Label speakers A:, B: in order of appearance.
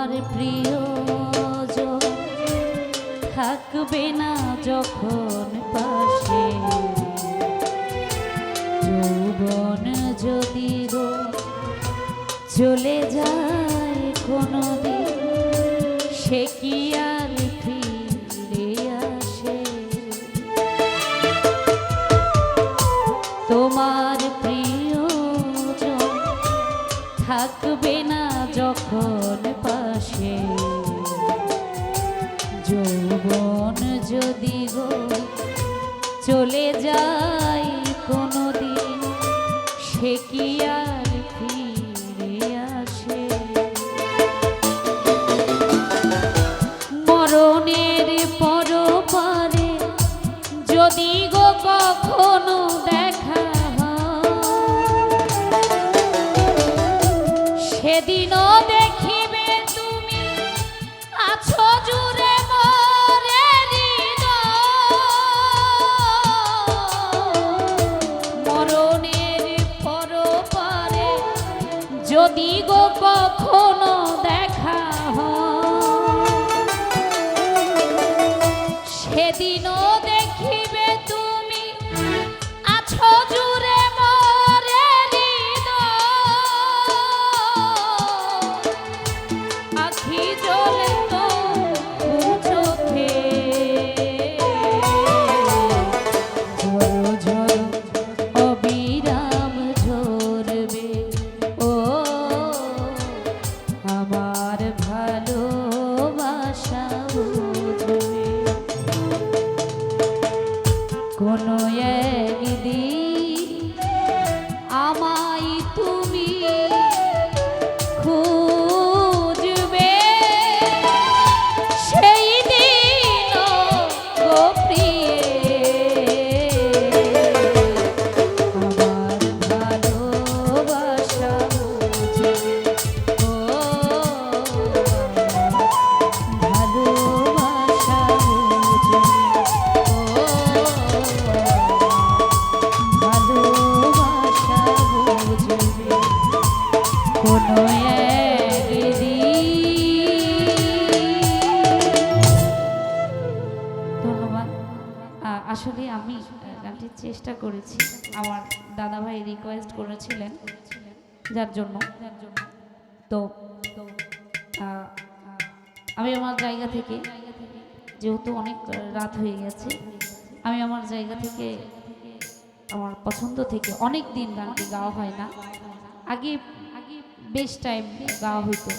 A: আমার প্রিয় থাকবে না যখন পাশে। যৌবন যদি গো চলে যায় কোনো দিন সে কি আর ফিরে আসে? তোমার প্রিয় থাকবে না যদি চলে যায় কোনো দিন সে কি আর ফিরে আসে? মরণের পর পারে যদি গো কখনো দেখা হয়, যদি গো কখনো দেখা হয় সেদিনও কোনো আসলে আমি গানটির চেষ্টা করেছি। আমার দাদা ভাই রিকোয়েস্ট করেছিলেন যার জন্য। তো আমি আমার জায়গা থেকে, যেহেতু অনেক রাত হয়ে গেছে, আমি আমার জায়গা থেকে, আমার পছন্দ থেকে অনেক দিন গানটি গাওয়া হয় না। আগে বেশ টাইম গাওয়া হইতো।